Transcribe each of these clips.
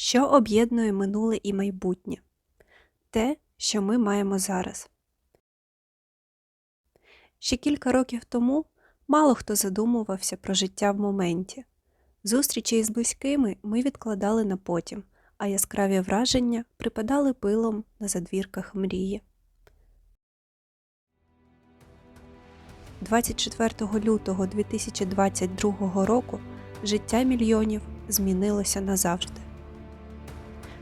що об'єднує минуле і майбутнє, те, що ми маємо зараз. Ще кілька років тому мало хто задумувався про життя в моменті. Зустрічі із близькими ми відкладали на потім, а яскраві враження припадали пилом на задвірках мрії. 24 лютого 2022 року життя мільйонів змінилося назавжди.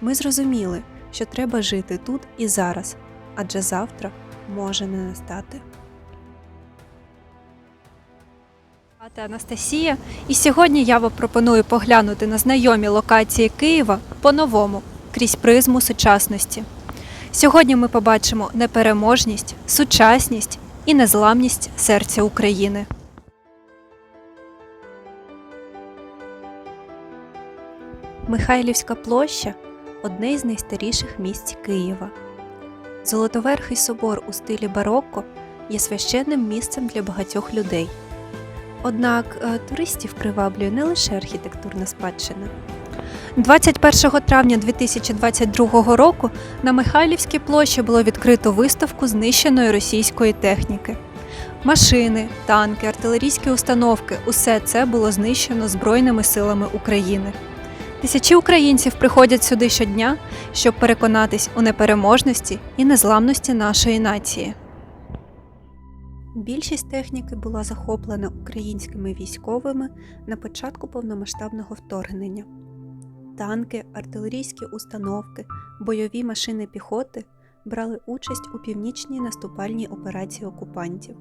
Ми зрозуміли, що треба жити тут і зараз, адже завтра може не настати. Анастасія, і сьогодні я вам пропоную поглянути на знайомі локації Києва по-новому крізь призму сучасності. Сьогодні ми побачимо непереможність, сучасність і незламність серця України. Михайлівська площа одне із найстаріших місць Києва. Золотоверхий собор у стилі барокко є священним місцем для багатьох людей. Однак е, туристів приваблює не лише архітектурна спадщина. 21 травня 2022 року на Михайлівській площі було відкрито виставку знищеної російської техніки. Машини, танки, артилерійські установки усе це було знищено Збройними силами України. Тисячі українців приходять сюди щодня, щоб переконатись у непереможності і незламності нашої нації. Більшість техніки була захоплена українськими військовими на початку повномасштабного вторгнення. Танки, артилерійські установки, бойові машини піхоти брали участь у північній наступальній операції окупантів.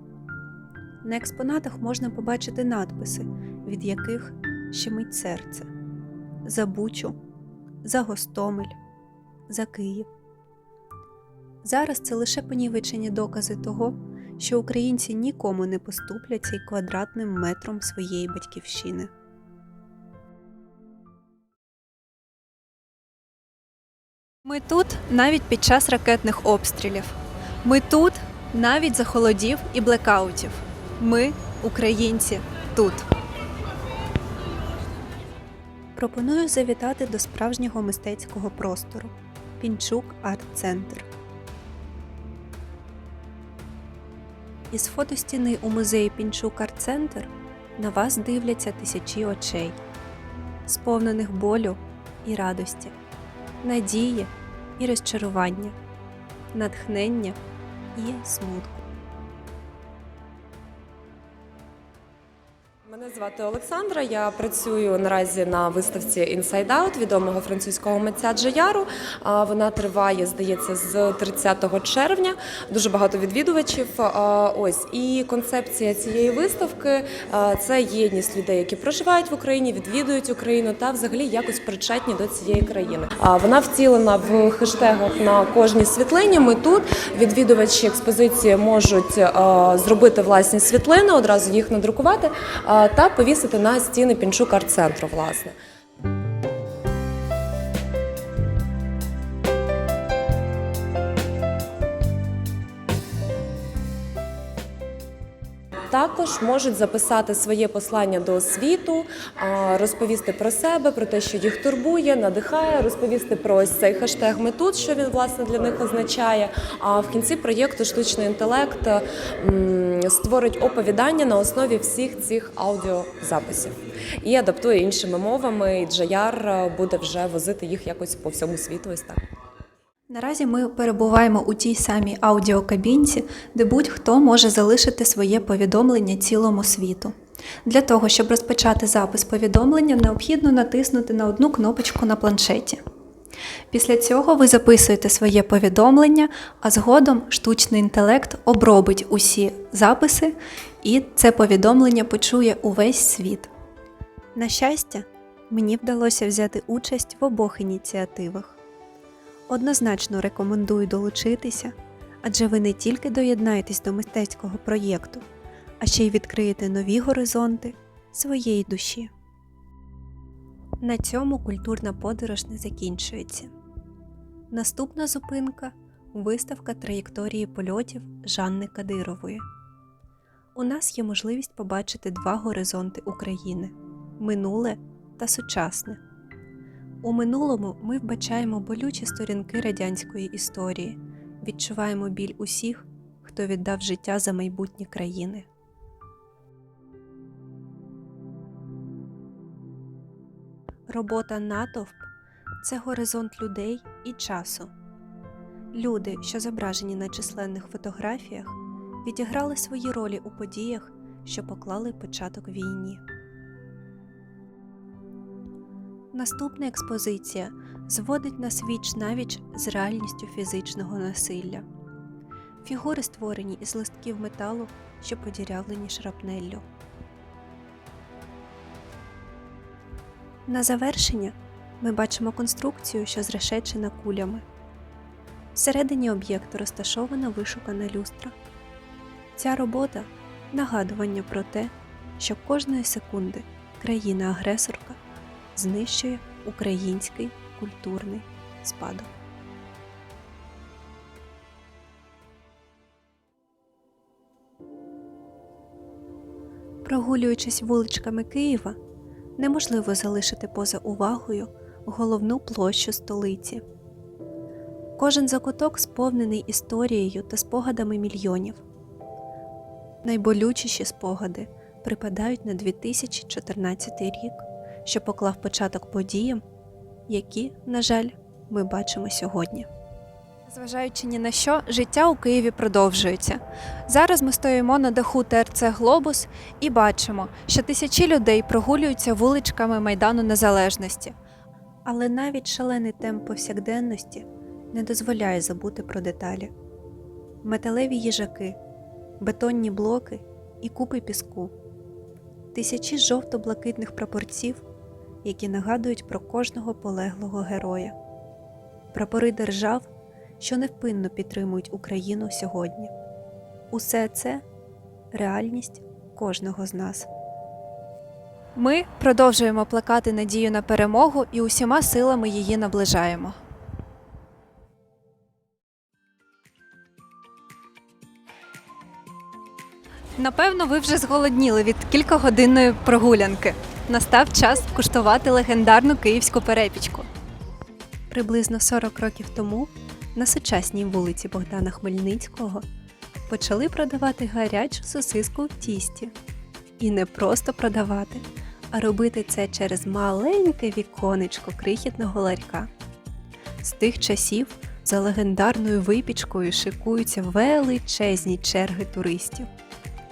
На експонатах можна побачити надписи, від яких щемить серце за Бучу, за Гостомель, за Київ. Зараз це лише понівечені докази того, що українці нікому не поступляться й квадратним метром своєї батьківщини. Ми тут навіть під час ракетних обстрілів. Ми тут навіть за холодів і блекаутів. Ми, українці, тут. Пропоную завітати до справжнього мистецького простору Пінчук Арт-Центр. Із фотостіни у музеї Пінчук Арт-Центр на вас дивляться тисячі очей, сповнених болю і радості, надії і розчарування, натхнення і смутку. Мене звати Олександра. Я працюю наразі на виставці Inside Out відомого французького митця Джаяру. Вона триває, здається, з 30 червня. Дуже багато відвідувачів. Ось і концепція цієї виставки це єдність людей, які проживають в Україні, відвідують Україну та взагалі якось причетні до цієї країни. Вона втілена в хештегах на кожній світлині. Ми тут відвідувачі експозиції можуть зробити власні світлини, одразу їх надрукувати та повісити на стіни Пінчук арт-центру, власне. Також можуть записати своє послання до світу, розповісти про себе, про те, що їх турбує, надихає, розповісти про ось цей хештег «Ми тут», що він власне для них означає. А в кінці проєкту штучний інтелект створить оповідання на основі всіх цих аудіозаписів і адаптує іншими мовами. І Джаяр буде вже возити їх якось по всьому світу. Ось так. Наразі ми перебуваємо у тій самій аудіокабінці, де будь-хто може залишити своє повідомлення цілому світу. Для того, щоб розпочати запис повідомлення, необхідно натиснути на одну кнопочку на планшеті. Після цього ви записуєте своє повідомлення, а згодом штучний інтелект обробить усі записи, і це повідомлення почує увесь світ. На щастя, мені вдалося взяти участь в обох ініціативах. Однозначно рекомендую долучитися, адже ви не тільки доєднаєтесь до мистецького проєкту, а ще й відкриєте нові горизонти своєї душі. На цьому культурна подорож не закінчується. Наступна зупинка виставка траєкторії польотів Жанни Кадирової. У нас є можливість побачити два горизонти України минуле та сучасне. У минулому ми вбачаємо болючі сторінки радянської історії, відчуваємо біль усіх, хто віддав життя за майбутнє країни. Робота натовп це горизонт людей і часу. Люди, що зображені на численних фотографіях, відіграли свої ролі у подіях, що поклали початок війні. Наступна експозиція зводить нас віч навіч з реальністю фізичного насилля. Фігури створені із листків металу, що подірявлені шрапнеллю. На завершення ми бачимо конструкцію, що зрешечена кулями. Всередині об'єкту розташована вишукана люстра. Ця робота нагадування про те, що кожної секунди країна-агресорка знищує український культурний спадок. Прогулюючись вуличками Києва, неможливо залишити поза увагою головну площу столиці. Кожен закуток сповнений історією та спогадами мільйонів. Найболючіші спогади припадають на 2014 рік, що поклав початок подіям, які, на жаль, ми бачимо сьогодні. Зважаючи ні на що, життя у Києві продовжується. Зараз ми стоїмо на даху ТРЦ Глобус і бачимо, що тисячі людей прогулюються вуличками Майдану Незалежності. Але навіть шалений темп повсякденності не дозволяє забути про деталі: металеві їжаки, бетонні блоки і купи піску, тисячі жовто-блакитних прапорців, які нагадують про кожного полеглого героя, прапори держав, що невпинно підтримують Україну сьогодні. Усе це реальність кожного з нас. Ми продовжуємо плекати надію на перемогу і усіма силами її наближаємо. Напевно, ви вже зголодніли від кількогодинної прогулянки. Настав час куштувати легендарну київську перепічку. Приблизно 40 років тому на сучасній вулиці Богдана Хмельницького почали продавати гарячу сосиску в тісті. І не просто продавати, а робити це через маленьке віконечко крихітного ларька. З тих часів за легендарною випічкою шикуються величезні черги туристів.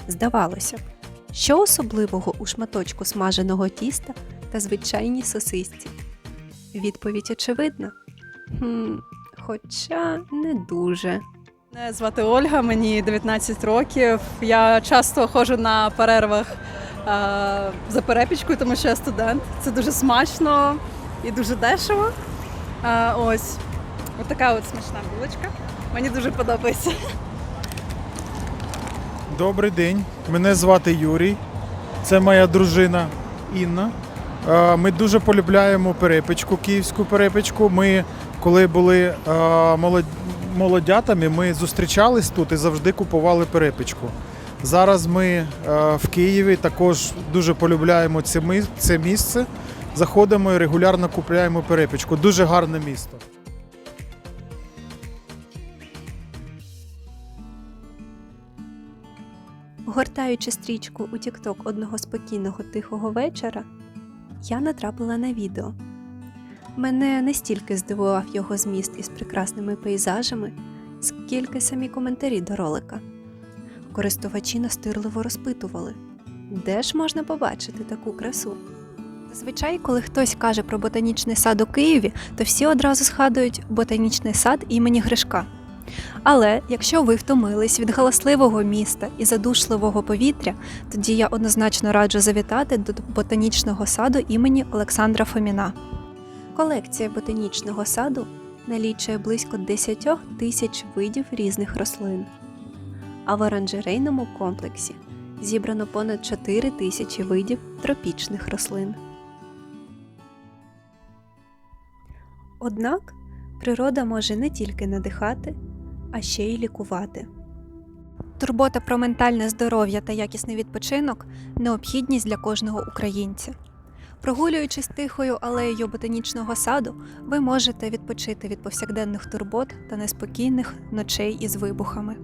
Здавалося б, що особливого у шматочку смаженого тіста та звичайній сосисці? Відповідь очевидна. Хм, хоча не дуже. Мене звати Ольга, мені 19 років. Я часто ходжу на перервах е, за перепічкою, тому що я студент. Це дуже смачно і дуже дешево. Е, ось от така от смачна булочка. Мені дуже подобається. Добрий день. Мене звати Юрій. Це моя дружина Інна. Ми дуже полюбляємо перепічку, київську перепічку. Ми, коли були молодятами, ми зустрічались тут і завжди купували перепічку. Зараз ми в Києві також дуже полюбляємо це місце. Заходимо і регулярно купуємо перепічку. Дуже гарне місто. Гортаючи стрічку у тікток одного спокійного тихого вечора, я натрапила на відео. Мене не стільки здивував його зміст із прекрасними пейзажами, скільки самі коментарі до ролика. Користувачі настирливо розпитували, де ж можна побачити таку красу. Зазвичай, коли хтось каже про ботанічний сад у Києві, то всі одразу згадують ботанічний сад імені Гришка. Але якщо ви втомились від галасливого міста і задушливого повітря, тоді я однозначно раджу завітати до ботанічного саду імені Олександра Фоміна. Колекція ботанічного саду налічує близько 10 тисяч видів різних рослин. А в оранжерейному комплексі зібрано понад 4 тисячі видів тропічних рослин. Однак природа може не тільки надихати, а ще й лікувати. Турбота про ментальне здоров'я та якісний відпочинок необхідність для кожного українця. Прогулюючись тихою алеєю ботанічного саду, ви можете відпочити від повсякденних турбот та неспокійних ночей із вибухами.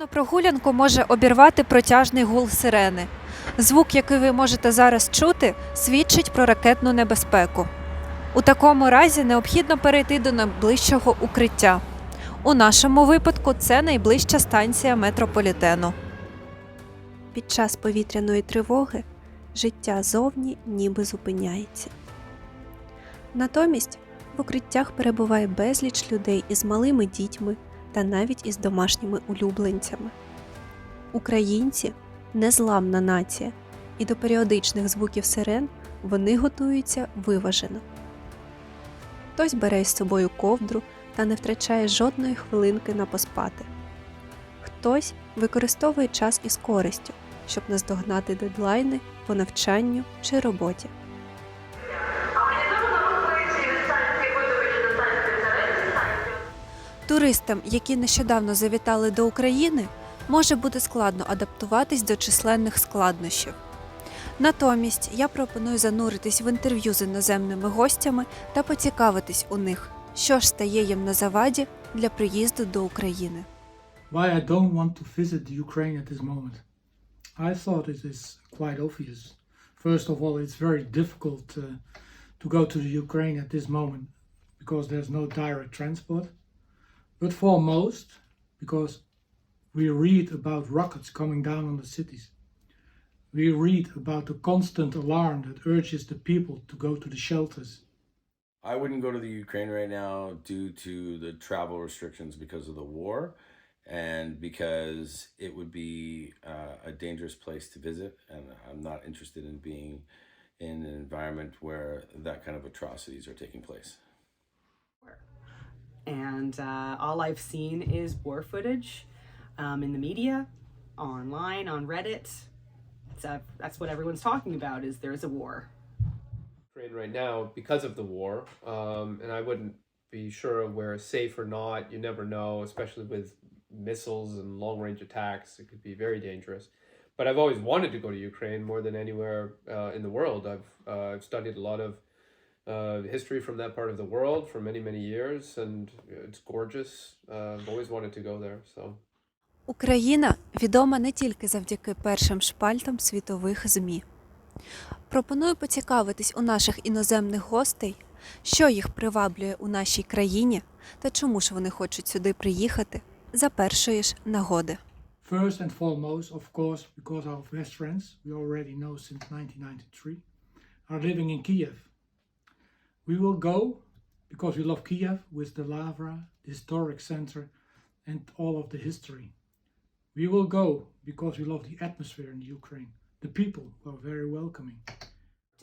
Приємну прогулянку може обірвати протяжний гул сирени. Звук, який ви можете зараз чути, свідчить про ракетну небезпеку. У такому разі необхідно перейти до найближчого укриття. У нашому випадку це найближча станція метрополітену. Під час повітряної тривоги життя зовні ніби зупиняється. Натомість в укриттях перебуває безліч людей із малими дітьми та навіть із домашніми улюбленцями. Українці незламна нація, і до періодичних звуків сирен вони готуються виважено. Хтось бере із собою ковдру та не втрачає жодної хвилинки на поспати. Хтось використовує час із користю, щоб наздогнати дедлайни по навчанню чи роботі. Туристам, які нещодавно завітали до України, може бути складно адаптуватись до численних складнощів. Натомість я пропоную зануритись в інтерв'ю з іноземними гостями та поцікавитись у них, що ж стає їм на заваді для приїзду до України. Why I don't want to visit the Ukraine at this moment? I thought it is quite obvious. First of all, it's very difficult uh, to go to the Ukraine at this moment because there's no direct transport. But foremost, because we read about rockets coming down on the cities. We read about the constant alarm that urges the people to go to the shelters. I wouldn't go to the Ukraine right now due to the travel restrictions because of the war and because it would be uh, a dangerous place to visit. And I'm not interested in being in an environment where that kind of atrocities are taking place. and uh, all I've seen is war footage um, in the media, online, on Reddit. It's, uh, that's what everyone's talking about: is there's a war. Ukraine right now because of the war, um, and I wouldn't be sure where safe or not. You never know, especially with missiles and long range attacks. It could be very dangerous. But I've always wanted to go to Ukraine more than anywhere uh, in the world. I've uh, I've studied a lot of uh, history from that part of the world for many many years, and it's gorgeous. Uh, I've always wanted to go there. So. Україна відома не тільки завдяки першим шпальтам світових ЗМІ. Пропоную поцікавитись у наших іноземних гостей, що їх приваблює у нашій країні та чому ж вони хочуть сюди приїхати за першої ж нагоди. First and foremost, of course, because our best friends, we already know since 1993, are living in Kiev. We will go because we love Kiev with the Lavra, the historic center, and all of the history. We will go because we love the atmosphere in Ukraine. The people are very welcoming.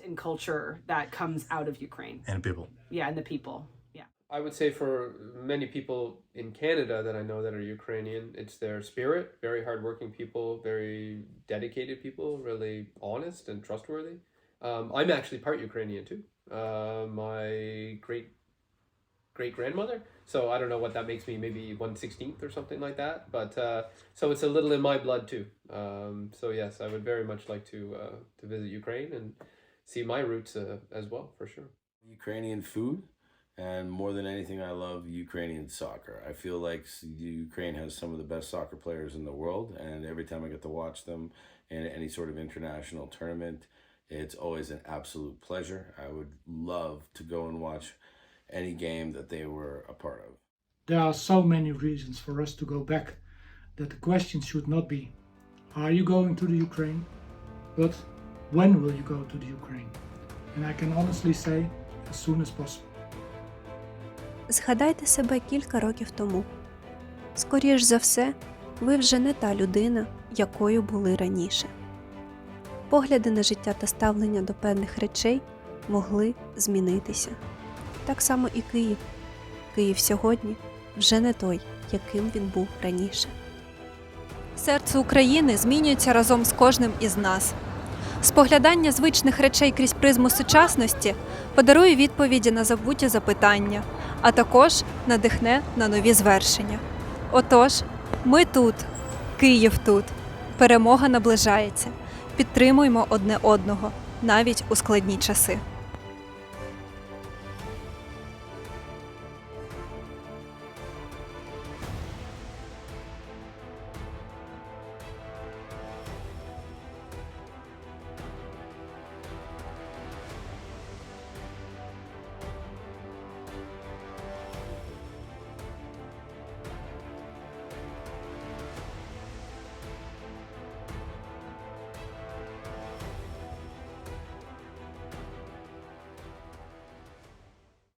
And culture that comes out of Ukraine. and people. Yeah, and the people. Yeah. I would say for many people in Canada that I know that are Ukrainian, it's their spirit, very hardworking people, very dedicated people, really honest and trustworthy. Um, I'm actually part Ukrainian too. Uh, my great great grandmother. So I don't know what that makes me, maybe 116th or something like that. But uh, so it's a little in my blood too. Um, so yes, I would very much like to uh, to visit Ukraine and see my roots uh, as well, for sure. Ukrainian food, and more than anything, I love Ukrainian soccer. I feel like Ukraine has some of the best soccer players in the world, and every time I get to watch them in any sort of international tournament, it's always an absolute pleasure. I would love to go and watch any game that they were a part of. There are so many reasons for us to go back that the question should not be, are you going to the Ukraine? But when will you go to the Ukraine? And I can honestly say, as soon as possible. Згадайте себе кілька років тому. Скоріш за все, ви вже не та людина, якою були раніше. Погляди на життя та ставлення до певних речей могли змінитися. Так само і Київ. Київ сьогодні вже не той, яким він був раніше. Серце України змінюється разом з кожним із нас. Споглядання звичних речей крізь призму сучасності подарує відповіді на забуті запитання, а також надихне на нові звершення. Отож, Ми тут, Київ тут. Перемога наближається. Підтримуємо одне одного навіть у складні часи.